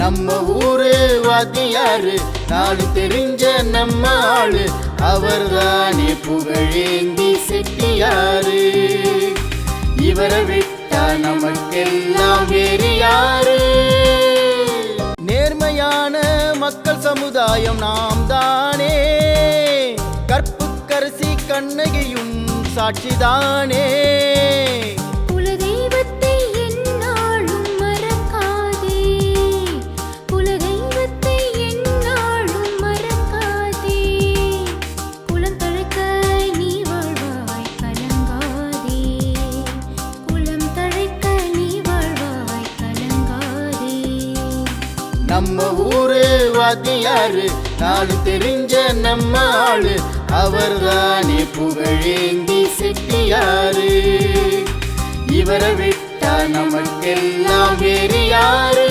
நம்ம ஊரு வாத்தியாரு நாடு தெரிஞ்ச நம்ம ஆளு. அவர்தானே புகழேந்தி செட்டியாரு. இவரை விட்டா நமக்கெல்லாம் வேறு யாரு? நேர்மையான மக்கள் சமுதாயம் நாம் தானே கற்புக்கரசி கண்ணகியும் சாட்சிதானே. நம்ம ஊரு வாத்தியாரு நாடு தெரிஞ்ச நம்ம ஆளு. அவர் தானே புகழேந்தி செட்டியாரு. இவரை விட்டா நமக்கெல்லாம் வேறு யாரு?